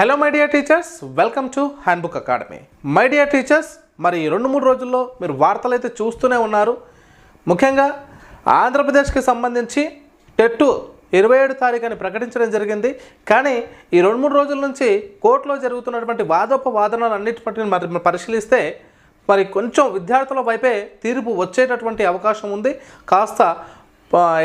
Hello my dear teachers welcome to hand book academy my dear teachers మరి ఈ రెండు మూడు రోజుల్లో మీరు వార్తలు అయితే చూస్తూనే ఉన్నారు. ముఖ్యంగా ఆంధ్రప్రదేశ్కి సంబంధించి టెట్టు ఇరవై ఏడు తారీఖు అని ప్రకటించడం జరిగింది. కానీ ఈ రెండు మూడు రోజుల నుంచి కోర్టులో జరుగుతున్నటువంటి వాదోపవాదనలు అన్నిటి మరి పరిశీలిస్తే మరి కొంచెం విద్యార్థుల వైపే తీర్పు వచ్చేటటువంటి అవకాశం ఉంది. కాస్త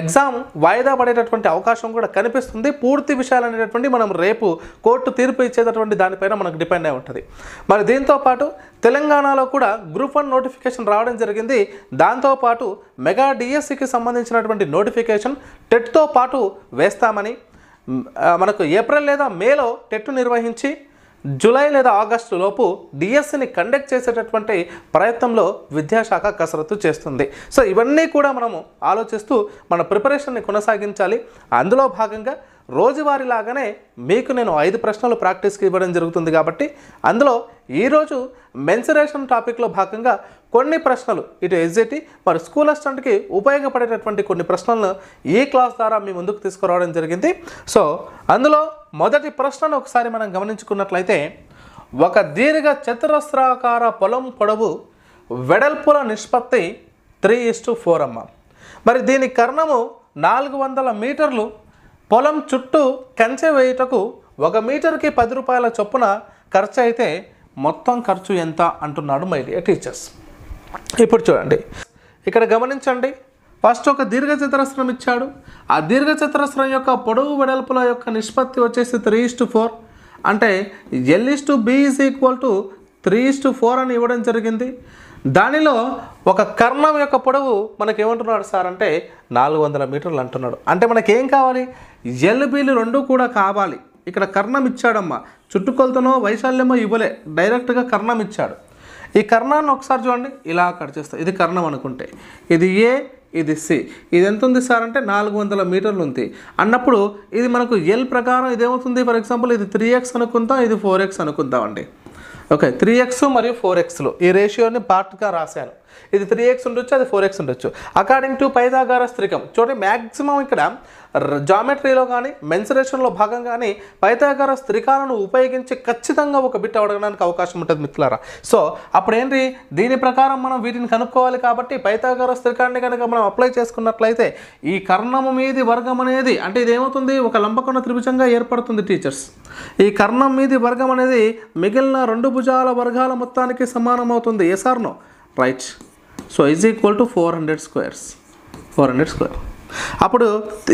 ఎగ్జామ్ వాయిదా పడేటటువంటి అవకాశం కూడా కనిపిస్తుంది. పూర్తి విషయాలు అనేటటువంటి మనం రేపు కోర్టు తీర్పు ఇచ్చేటటువంటి దానిపైన మనకు డిపెండ్ అయి ఉంటుంది. మరి దీంతో పాటు తెలంగాణలో కూడా గ్రూప్ వన్ నోటిఫికేషన్ రావడం జరిగింది. దాంతోపాటు మెగా డిఎస్సికి సంబంధించినటువంటి నోటిఫికేషన్ టెట్తో పాటు వేస్తామని మనకు ఏప్రిల్ లేదా మేలో టెట్ నిర్వహించి జూలై లేదా ఆగస్టు లోపు డిఎస్సిని కండక్ట్ చేసేటటువంటి ప్రయత్నంలో విద్యాశాఖ కసరత్తు చేస్తుంది. సో ఇవన్నీ కూడా మనము ఆలోచిస్తూ మన ప్రిపరేషన్ని కొనసాగించాలి. అందులో భాగంగా రోజువారీలాగానే మీకు నేను ఐదు ప్రశ్నలు ప్రాక్టీస్కి ఇవ్వడం జరుగుతుంది కాబట్టి అందులో ఈరోజు మెన్సరేషన్ టాపిక్లో భాగంగా కొన్ని ప్రశ్నలు ఇటు ఎస్జెటి మరి స్కూల్ అసిస్టెంట్కి ఉపయోగపడేటటువంటి కొన్ని ప్రశ్నలను ఈ క్లాస్ ద్వారా మీ ముందుకు తీసుకురావడం జరిగింది. సో అందులో మొదటి ప్రశ్నను ఒకసారి మనం గమనించుకున్నట్లయితే ఒక దీర్ఘ చతురస్రాకార పొలం పొడవు వెడల్పుల నిష్పత్తి త్రీ ఇస్ టు ఫోర్ అమ్మ. మరి దీని కర్ణము నాలుగు వందల మీటర్లు పొలం చుట్టూ కంచె వేయుటకు ఒక మీటర్కి పది రూపాయల చొప్పున ఖర్చు అయితే మొత్తం ఖర్చు ఎంత అంటున్నాడు మై డియర్ టీచర్స్. ఇప్పుడు చూడండి. ఇక్కడ గమనించండి. ఫస్ట్ ఒక దీర్ఘచతురస్రం ఇచ్చాడు. ఆ దీర్ఘచతురస్రం యొక్క పొడవు వెడల్పుల యొక్క నిష్పత్తి వచ్చేసి త్రీ ఇస్ టు ఫోర్. అంటే L is to B is equal to three is to four అని ఇవ్వడం జరిగింది. దానిలో ఒక కర్ణం యొక్క పొడవు మనకి ఏమంటున్నాడు సార్ అంటే నాలుగు వందల మీటర్లు అంటున్నాడు. అంటే మనకి ఏం కావాలి ఎల్బీలు రెండు కూడా కావాలి. ఇక్కడ కర్ణం ఇచ్చాడమ్మా. చుట్టుకొలతనో వైశాల్యమో ఇవ్వలే. డైరెక్ట్గా కర్ణం ఇచ్చాడు. ఈ కర్ణాన్ని ఒకసారి చూడండి. ఇలా కట్ చేస్తాం. ఇది కర్ణం అనుకుంటే. ఇది ఏ ఇది సి ఇది ఎంత ఉంది సార్ అంటే నాలుగు వందల మీటర్లు ఉంది. అన్నప్పుడు ఇది మనకు ఎల్ ప్రకారం ఇదేమవుతుంది ఫర్ ఎగ్జాంపుల్ ఇది త్రీ ఎక్స్ అనుకుందాం ఇది ఫోర్ ఎక్స్ అనుకుందామండి ఓకే త్రీ ఎక్స్ మరియు ఫోర్ ఎక్స్లు ఈ రేషియోని పార్ట్గా రాశాను. ఇది త్రీ ఎక్స్ ఉండొచ్చు అది ఫోర్ ఎక్స్ ఉండొచ్చు. అకార్డింగ్ టు పైదాగార స్త్రికం చూడండి మ్యాక్సిమం ఇక్కడ జామెట్రీలో కానీ మెన్సరేషన్లో భాగం కానీ పైతాగార స్త్రికాలను ఉపయోగించి ఖచ్చితంగా ఒక బిట్ అడగడానికి అవకాశం ఉంటుంది మిత్రులారా. సో అప్పుడు ఏంటి దీని ప్రకారం మనం వీటిని కనుక్కోవాలి కాబట్టి పైతాగార స్త్రికాన్ని కనుక మనం అప్లై చేసుకున్నట్లయితే ఈ కర్ణము మీది వర్గం అనేది అంటే ఇది ఏమవుతుంది ఒక లంబకొండ త్రిభుజంగా ఏర్పడుతుంది టీచర్స్ ఈ కర్ణం మీది వర్గం అనేది మిగిలిన రెండు భుజాల వర్గాల మొత్తానికి సమానం అవుతుంది yes or no right so is equal to four hundred squares four hundred square అప్పుడు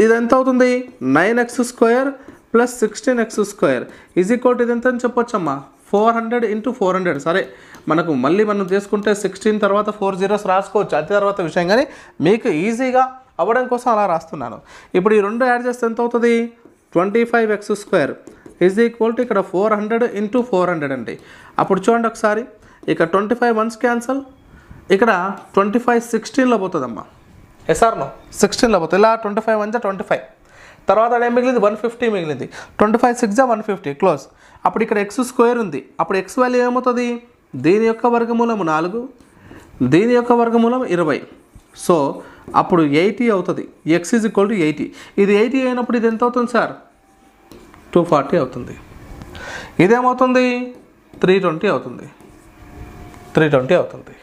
ఇది ఎంత అవుతుంది? Nine X square plus sixteen X square is equal to ఇది ఎంత అని చెప్పొచ్చమ్మా? Four hundred into four hundred సరే మనకు మళ్ళీ మనం చేసుకుంటే సిక్స్టీన్ తర్వాత ఫోర్ జీరోస్ రాసుకోవచ్చు. అది తర్వాత విషయం. కానీ మీకు ఈజీగా అవ్వడం కోసం అలా రాస్తున్నాను. ఇప్పుడు ఈ రెండు యాడ్ చేస్తే ఎంత అవుతుంది? Twenty five X square is equal to ఇక్కడ four hundred into four hundred అండి. అప్పుడు చూడండి ఒకసారి. ఇక ట్వంటీ ఫైవ్ వన్స్ క్యాన్సల్ ఇక్కడ ట్వంటీ ఫైవ్ సిక్స్టీన్లో పోతుందమ్మా. ఎస్ఆర్ నో సిక్స్టీన్లో పోతుంది ఇలా twenty five one twenty five. తర్వాత ఏం మిగిలింది? వన్ ఫిఫ్టీ మిగిలింది. Twenty five six one fifty. Close. అప్పుడు ఇక్కడ ఎక్స్ స్క్వేర్ ఉంది. అప్పుడు ఎక్స్ వాల్యూ ఏమవుతుంది? దీని యొక్క వర్గమూలము నాలుగు. దీని యొక్క వర్గమూలం ఇరవై. సో అప్పుడు ఎయిటీ అవుతుంది. X is equal to eighty. ఇది ఎయిటీ అయినప్పుడు ఇది ఎంత అవుతుంది సార్? టూ ఫార్టీ అవుతుంది. ఇదేమవుతుంది? త్రీ ట్వంటీ అవుతుంది. త్రీ ట్వంటీ అవుతుంది.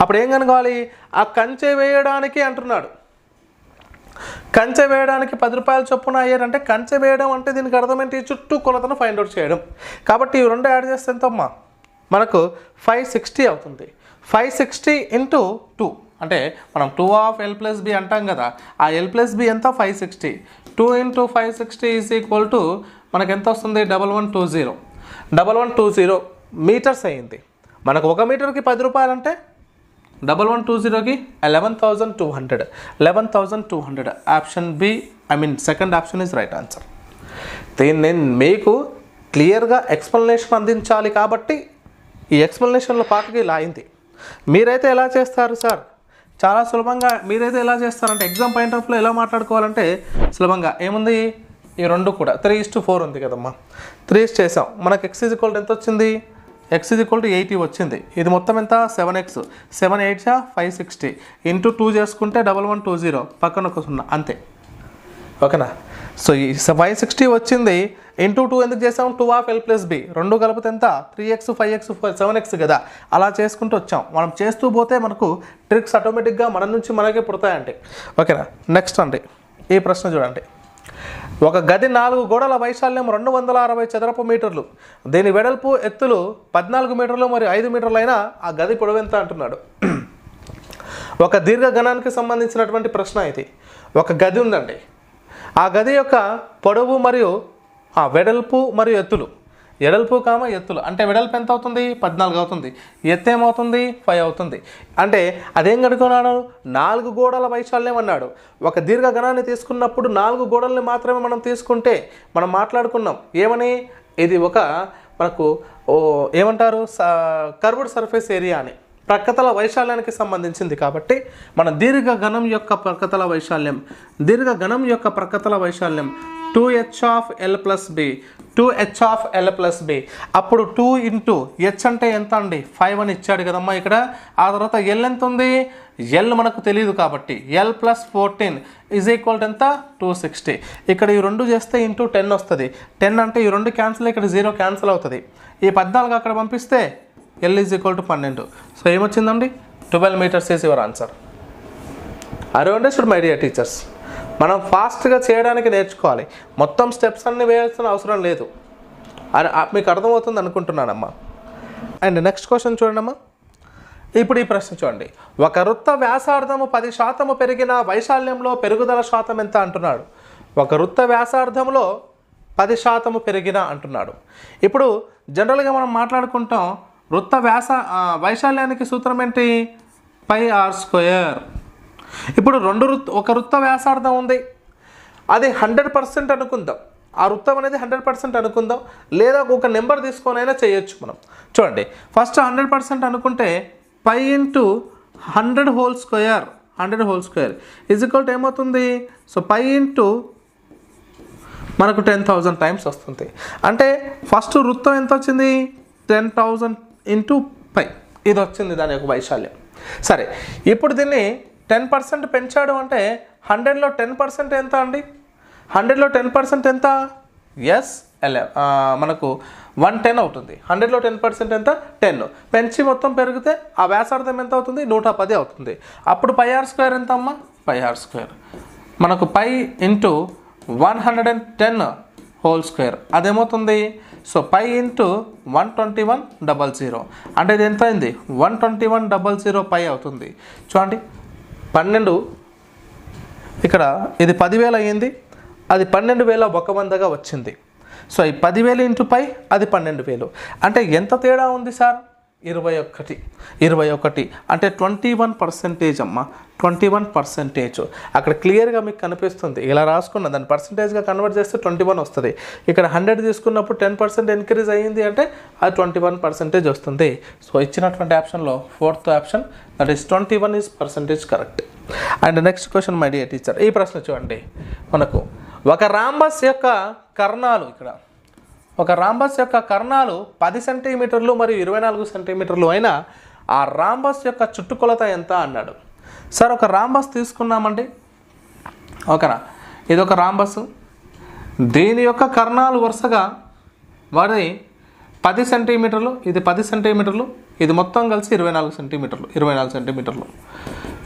అప్పుడు ఏం కనుకోవాలి ఆ కంచె వేయడానికి అంటున్నాడు. కంచె వేయడానికి పది రూపాయలు చొప్పున అయ్యారంటే కంచె వేయడం అంటే దీనికి అర్థం ఏంటి చుట్టూ కొలతను ఫైండ్ అవుట్ చేయడం. కాబట్టి ఇవి రెండు యాడ్ చేస్తే ఎంతమ్మా? మనకు ఫైవ్ సిక్స్టీ అవుతుంది. ఫైవ్ సిక్స్టీ ఇంటూ టూ అంటే మనం two of L plus B అంటాం కదా ఆ ఎల్ ప్లస్ బి ఎంత? Five sixty two into five sixty is equal to మనకు ఎంత వస్తుంది? Double one two zero double one two zero metres అయ్యింది మనకు ఒక మీటర్కి పది రూపాయలు అంటే డబల్ వన్ టూ జీరోకి eleven thousand two hundred. Eleven thousand two hundred. Option B I mean second option is right answer దీన్ని నేను మీకు క్లియర్గా ఎక్స్ప్లెనేషన్ అందించాలి కాబట్టి ఈ ఎక్స్ప్లెనేషన్లో పాటకి ఇలా అయింది. మీరైతే ఎలా చేస్తారు సార్? చాలా సులభంగా మీరైతే ఎలా చేస్తారంటే ఎగ్జామ్ పాయింట్ ఆఫ్లో ఎలా మాట్లాడుకోవాలంటే సులభంగా. ఏముంది? ఈ రెండు కూడా. త్రీ ఇస్ టు ఫోర్ ఉంది కదమ్మా. త్రీ ఇస్ చేసాం మనకు ఎక్స్ ఈజ్ ఎంత వచ్చింది? ఎక్స్ ఇది ఈక్వల్ టు ఎయిటీ వచ్చింది. ఇది మొత్తం ఎంత? Seven X seven eight five sixty into two చేసుకుంటే డబల్ వన్ టూ జీరో పక్కన ఒక సున్నా. అంతే. ఓకేనా? సో ఈ ఫైవ్ సిక్స్టీ వచ్చింది. ఇంటూ టూ ఎందుకు చేసాం? Two of L plus B రెండు కలిపితే ఎంత? Three X five X seven X కదా. అలా చేసుకుంటూ వచ్చాం. మనం చేస్తూ పోతే మనకు ట్రిక్స్ ఆటోమేటిక్గా మన నుంచి మనకే పుడతాయండి. ఓకేనా? నెక్స్ట్ అండి. ఈ ప్రశ్న చూడండి. ఒక గది నాలుగు గోడల వైశాల్యం రెండు వందల అరవై చదరపు మీటర్లు. దీని వెడల్పు ఎత్తులు పద్నాలుగు మీటర్లు మరియు ఐదు మీటర్లైనా ఆ గది పొడవెంత అంటున్నాడు. ఒక దీర్ఘగణానికి సంబంధించినటువంటి ప్రశ్న ఇది. ఒక గది ఉందండి. ఆ గది యొక్క పొడవు మరియు ఆ వెడల్పు మరియు ఎత్తులు ఎడల్పు కామ ఎత్తులు. అంటే వెడల్పు ఎంత అవుతుంది? పద్నాలుగు అవుతుంది. ఎత్తు ఏమవుతుంది? ఫైవ్ అవుతుంది. అంటే అదేం కనుక్కున్నాడు నాలుగు గోడల వైశాల్యం అన్నాడు. ఒక దీర్ఘగణాన్ని తీసుకున్నప్పుడు నాలుగు గోడల్ని మాత్రమే మనం తీసుకుంటే మనం మాట్లాడుకున్నాం. ఏమని? ఇది ఒక మనకు ఓ ఏమంటారు? కర్వ్డ్ సర్ఫేస్ ఏరియా అని. ప్రక్కతల వైశాల్యానికి సంబంధించింది కాబట్టి మన దీర్ఘగణం యొక్క ప్రక్కతల వైశాల్యం. దీర్ఘగణం యొక్క ప్రక్కతల వైశాల్యం. Two H of L plus B. Two H of L plus B అప్పుడు టూ ఇంటూ హెచ్ అంటే ఎంత అండి ఫైవ్ అని ఇచ్చాడు కదమ్మా ఇక్కడ. ఆ తర్వాత ఎల్ ఎంత ఉంది ఎల్ మనకు తెలియదు కాబట్టి. L plus fourteen is equal to ఎంత? టూ సిక్స్టీ ఇక్కడ ఈ రెండు చేస్తే ఇంటూ టెన్ వస్తుంది. టెన్ అంటే ఈ రెండు క్యాన్సిల్ ఇక్కడ జీరో క్యాన్సిల్ అవుతుంది. ఈ పద్నాలుగు అక్కడ పంపిస్తే ఎల్ ఈజ్ ఈక్వల్ టు పన్నెండు. So ఏమొచ్చిందండి? Twelve metres is your answer అరే అండర్స్టూడ్ మై డియర్ టీచర్స్ మనం ఫాస్ట్గా చేయడానికి నేర్చుకోవాలి. మొత్తం స్టెప్స్ అన్ని వేయాల్సిన అవసరం లేదు. అని మీకు అర్థమవుతుంది అనుకుంటున్నానమ్మా. అండ్ నెక్స్ట్ క్వశ్చన్ చూడండమ్మా. ఇప్పుడు ఈ ప్రశ్న చూడండి. ఒక వృత్త వ్యాసార్థము పది శాతము పెరిగిన వైశాల్యంలో పెరుగుదల శాతం ఎంత అంటున్నాడు? ఒక వృత్త వ్యాసార్థంలో పది శాతము పెరిగిన అంటున్నాడు. ఇప్పుడు జనరల్గా మనం మాట్లాడుకుంటాం వృత్త వ్యాస వైశాల్యానికి సూత్రం ఏంటి? Pi R square. ఇప్పుడు రెండు వృత్త ఒక వృత్త వ్యాసార్థం ఉంది. అది హండ్రెడ్ పర్సెంట్ అనుకుందాం. ఆ వృత్తం అనేది హండ్రెడ్ పర్సెంట్ అనుకుందాం. లేదా ఒక నెంబర్ తీసుకొని అయినా చేయొచ్చు మనం. చూడండి ఫస్ట్ హండ్రెడ్ పర్సెంట్ అనుకుంటే pi into hundred whole square hundred whole square. Equal ఏమవుతుంది? సో పై ఇంటూ మనకు టెన్ థౌజండ్ టైమ్స్ వస్తుంది. అంటే ఫస్ట్ వృత్తం ఎంత వచ్చింది? Ten thousand into pi. ఇది వచ్చింది దాని యొక్క వైశాల్యం. సరే ఇప్పుడు దీన్ని టెన్ పర్సెంట్ పెంచాడు అంటే హండ్రెడ్లో టెన్ పర్సెంట్ ఎంత అండి? హండ్రెడ్లో టెన్ పర్సెంట్ ఎంత? ఎస్ ఎల్ మనకు వన్ టెన్ అవుతుంది. హండ్రెడ్లో టెన్ పర్సెంట్ ఎంత? టెన్. పెంచి మొత్తం పెరిగితే ఆ వ్యాసార్థం ఎంత అవుతుంది? నూట పది అవుతుంది. అప్పుడు పై ఆర్ స్క్వేర్ ఎంత అమ్మా? పై ఆర్ స్క్వేర్ మనకు pi into one hundred and ten whole square అదేమవుతుంది? So pi into one twenty one double zero అంటే ఇది ఎంత అయింది? One twenty one double zero pi అవుతుంది. చూడండి. పన్నెండు. ఇక్కడ ఇది పదివేలు అయ్యింది. అది పన్నెండు వేల ఒక వందగా వచ్చింది. సో ఈ పదివేలు ఇంటూ పై అది పన్నెండు వేలు. అంటే ఎంత తేడా ఉంది సార్? ఇరవై ఒకటి ఇరవై ఒకటి. అంటే ట్వంటీ వన్ పర్సెంటేజ్ అమ్మ ట్వంటీ వన్ పర్సెంటేజ్. అక్కడ క్లియర్గా మీకు కనిపిస్తుంది. ఇలా రాసుకున్న దాన్ని పర్సెంటేజ్గా కన్వర్ట్ చేస్తే ట్వంటీ వన్ వస్తుంది. ఇక్కడ హండ్రెడ్ తీసుకున్నప్పుడు టెన్ పర్సెంట్ ఇంక్రీజ్ అయ్యింది అంటే అది ట్వంటీ వన్ పర్సెంటేజ్ వస్తుంది. సో ఇచ్చినటువంటి ఆప్షన్లో fourth option that is twenty one is percentage correct and next question my dear teacher ఈ ప్రశ్న చూడండి. మనకు ఒక రాంబస్ యొక్క కర్ణాలు ఇక్కడ. ఒక రాంబస్ యొక్క కర్ణాలు పది సెంటీమీటర్లు మరియు ఇరవై నాలుగు సెంటీమీటర్లు అయినా ఆ రాంబస్ యొక్క చుట్టుకొలత ఎంత అన్నాడు. సార్ ఒక రాంబస్ తీసుకున్నామండి. ఓకేనా? ఇది ఒక రాంబస్. దీని యొక్క కర్ణాలు వరుసగా వారి పది సెంటీమీటర్లు ఇది పది సెంటీమీటర్లు ఇది మొత్తం కలిసి ఇరవై నాలుగు సెంటీమీటర్లు ఇరవై నాలుగు సెంటీమీటర్లు.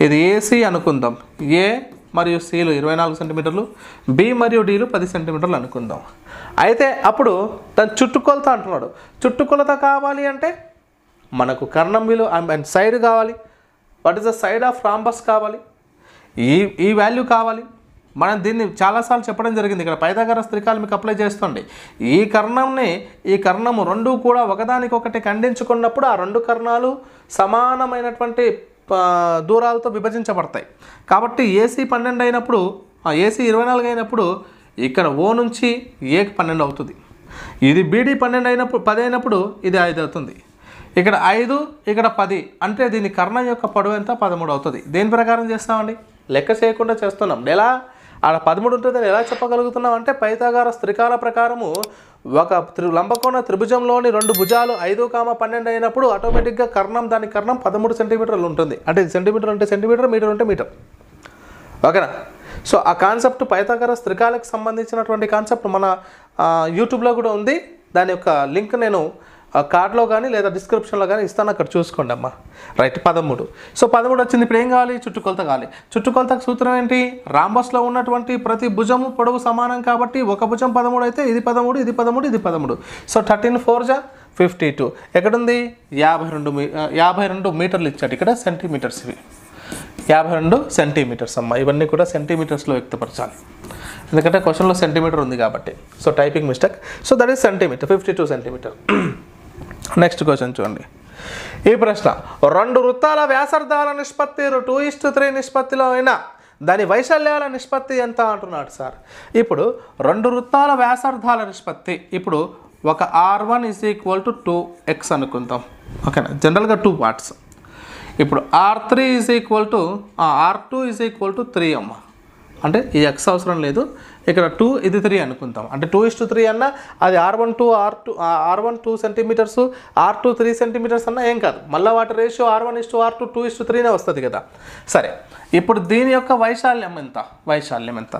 ఇది ఏసీ అనుకుందాం. ఏ మరియు సిలు ఇరవై నాలుగు సెంటీమీటర్లు బి మరియు డీలు పది సెంటీమీటర్లు అనుకుందాం. అయితే అప్పుడు తను చుట్టుకొలత అంటున్నాడు. చుట్టుకొలత కావాలి అంటే మనకు కర్ణం విలువ అండ్ సైడ్ కావాలి. What is the side of rhombus కావాలి? ఈ ఈ వాల్యూ కావాలి. మనం దీన్ని చాలాసార్లు చెప్పడం జరిగింది. ఇక్కడ పైథాగరస్ త్రికాలు మీకు అప్లై చేస్తుంది ఈ కర్ణంని ఈ కర్ణము రెండు కూడా ఒకదానికొకటి ఖండించుకున్నప్పుడు ఆ రెండు కర్ణాలు సమానమైనటువంటి దూరాలతో విభజించబడతాయి. కాబట్టి ఏసీ పన్నెండు అయినప్పుడు ఆ ఏసీ ఇరవై నాలుగు అయినప్పుడు ఇక్కడ ఓ నుంచి ఏకి పన్నెండు అవుతుంది. ఇది బీడీ పన్నెండు అయినప్పుడు పది అయినప్పుడు ఇది ఐదు అవుతుంది. ఇక్కడ ఐదు ఇక్కడ పది అంటే దీని కర్ణం యొక్క పొడవు ఎంత? పదమూడు అవుతుంది. దేని ప్రకారం చేస్తామండి లెక్క చేయకుండా చేస్తున్నాం. ఎలా? ఆడ పదమూడు ఉంటుందని ఎలా చెప్పగలుగుతున్నాం? అంటే పైతాగార త్రికాల ప్రకారము ఒక త్రి లంబకోణ త్రిభుజంలోని రెండు భుజాలు ఐదు కామ పన్నెండు అయినప్పుడు ఆటోమేటిక్గా కర్ణం దాని కర్ణం పదమూడు సెంటీమీటర్లు ఉంటుంది. అంటే సెంటీమీటర్ అంటే సెంటీమీటర్ మీటర్ ఉంటే మీటర్ ఓకేనా? సో ఆ కాన్సెప్ట్ పైథాగరస్ త్రికాలకు సంబంధించినటువంటి కాన్సెప్ట్ మన యూట్యూబ్లో కూడా ఉంది. దాని యొక్క లింక్ నేను కార్డ్లో కానీ లేదా డిస్క్రిప్షన్లో కానీ ఇస్తాను అక్కడ చూసుకోండి అమ్మా. రైట్ పదమూడు. సో పదమూడు వచ్చింది. ఇప్పుడు ఏం కావాలి? చుట్టుకొలత కావాలి. చుట్టుకొలతకు సూత్రం ఏంటి? రాంబస్లో ఉన్నటువంటి ప్రతి భుజము పొడవు సమానం కాబట్టి ఒక భుజం పదమూడు అయితే ఇది పదమూడు ఇది పదమూడు ఇది పదమూడు. సో థర్టీన్ ఫోర్ జా ఫిఫ్టీ టూ. ఎక్కడుంది? యాభై రెండు మీ యాభై రెండు మీటర్లు ఇచ్చాడు. ఇక్కడ సెంటీమీటర్స్ ఇవి. యాభై రెండు సెంటీమీటర్స్ అమ్మ. ఇవన్నీ కూడా సెంటీమీటర్స్లో వ్యక్తపరచాలి. ఎందుకంటే క్వశ్చన్లో సెంటీమీటర్ ఉంది కాబట్టి. So typing mistake. So that is centimetre fifty two centimetre. Next question చూడండి. ఈ ప్రశ్న రెండు వృత్తాల వ్యాసార్థాల నిష్పత్తి టూ ఇస్ట్ త్రీ నిష్పత్తిలో అయినా దాని వైశాల్యాల నిష్పత్తి ఎంత అంటున్నాడు సార్? ఇప్పుడు రెండు వృత్తాల వ్యాసార్థాల నిష్పత్తి ఇప్పుడు ఒక R one is equal to two X అనుకుందాం. ఓకేనా జనరల్గా టూ పార్ట్స్ ఇప్పుడు R three is equal to R two is equal to three అమ్మ. అంటే ఈ ఎక్స్ అవసరం లేదు. ఇక్కడ టూ ఇది త్రీ అనుకుంటాం అంటే టూ ఇస్ టు త్రీ అన్న అది R one to R two R one two centimetres R two three centimetres అన్న ఏం కాదు. మళ్ళీ వాటి ratio R one is to R two two is to త్రీనే వస్తుంది కదా. సరే ఇప్పుడు దీని యొక్క వైశాల్యం ఎంత? వైశాల్యం ఎంత?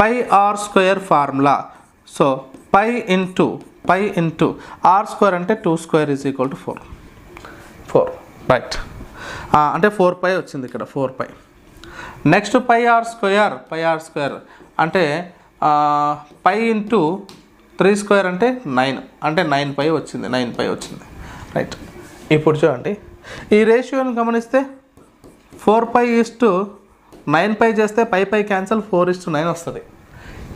Pi R square formula so pi into pi into R square అంటే two square is equal to four four right అంటే ఫోర్ పై వచ్చింది ఇక్కడ four pi next pi R square pi R square అంటే పై ఇంటూ త్రీ స్క్వేర్ అంటే nine అంటే nine pi వచ్చింది nine pi వచ్చింది. Right ఇప్పుడు చూడండి. ఈ రేషియోని గమనిస్తే four pi is to nine pi చేస్తే pi pi cancel four is to nine వస్తుంది.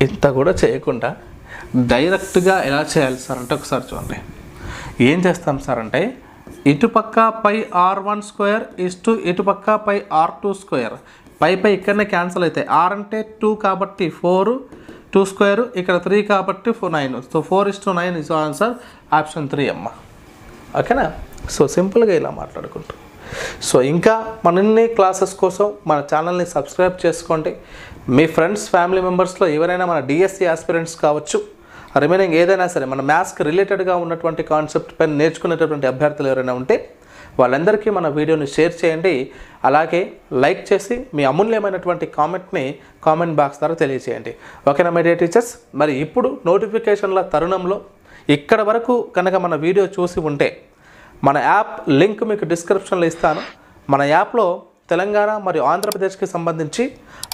ఇంత కూడా చేయకుండా డైరెక్ట్గా ఎలా చేయాలి సార్ అంటే ఒకసారి చూడండి. ఏం చేస్తాం సార్ అంటే ఇటుపక్క pi R one square is to ఇటుపక్క pi R two square. Pi pi ఇక్కడనే క్యాన్సల్ అవుతాయి ఆర్ అంటే టూ కాబట్టి ఫోర్ టూ స్క్వేర్ ఇక్కడ త్రీ కాబట్టి four nine. So four is to nine is answer option three అమ్మ. ఓకేనా? సో సింపుల్గా ఇలా మాట్లాడుకుంటాం. సో ఇంకా మరిన్ని క్లాసెస్ కోసం మన ఛానల్ని సబ్స్క్రైబ్ చేసుకోండి. మీ ఫ్రెండ్స్ ఫ్యామిలీ మెంబర్స్లో ఎవరైనా మన డిఎస్సి ఆస్పిరెంట్స్ కావచ్చు రిమైనింగ్ ఏదైనా సరే మన మ్యాథ్స్కి రిలేటెడ్గా ఉన్నటువంటి కాన్సెప్ట్ పైన నేర్చుకునేటటువంటి అభ్యర్థులు ఎవరైనా ఉంటే వాళ్ళందరికీ మన వీడియోని షేర్ చేయండి. అలాగే లైక్ చేసి మీ అమూల్యమైనటువంటి కామెంట్ని కామెంట్ బాక్స్ ద్వారా తెలియజేయండి. ఓకేనా మై డియర్ టీచర్స్? మరి ఇప్పుడు నోటిఫికేషన్ల తరుణంలో ఇక్కడ వరకు కనుక మన వీడియో చూసి ఉంటే మన యాప్ లింక్ మీకు డిస్క్రిప్షన్లో ఇస్తాను. మన యాప్లో తెలంగాణ మరియు ఆంధ్రప్రదేశ్కి సంబంధించి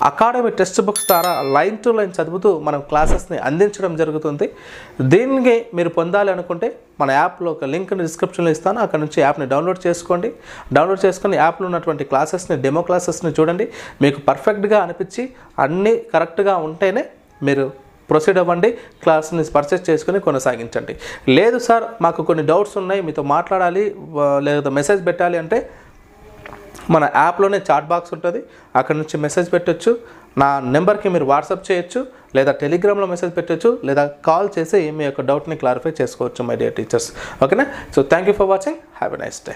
అకాడమీ టెక్స్ట్ బుక్స్ ద్వారా లైన్ టు లైన్ చదువుతూ మనం క్లాసెస్ని అందించడం జరుగుతుంది. దీనికి మీరు పొందాలి అనుకుంటే మన యాప్లో ఒక లింక్ని డిస్క్రిప్షన్లో ఇస్తాను. అక్కడ నుంచి యాప్ని డౌన్లోడ్ చేసుకోండి. డౌన్లోడ్ చేసుకుని యాప్లో ఉన్నటువంటి క్లాసెస్ని డెమో క్లాసెస్ని చూడండి. మీకు పర్ఫెక్ట్గా అనిపించి అన్నీ కరెక్ట్గా ఉంటేనే మీరు ప్రొసీడ్ అవ్వండి. క్లాస్ని పర్చేస్ చేసుకుని కొనసాగించండి. లేదు సార్ మాకు కొన్ని డౌట్స్ ఉన్నాయి. మీతో మాట్లాడాలి లేదా మెసేజ్ పెట్టాలి అంటే మన యాప్లోనే చాట్ బాక్స్ ఉంటుంది. అక్కడ నుంచి మెసేజ్ పెట్టొచ్చు. నా నెంబర్కి మీరు వాట్సాప్ చేయొచ్చు. లేదా టెలిగ్రామ్లో మెసేజ్ పెట్టొచ్చు. లేదా కాల్ చేసి మీ యొక్క డౌట్ని క్లారిఫై చేసుకోవచ్చు మై డియర్ టీచర్స్. ఓకేనా? So thank you for watching have a nice day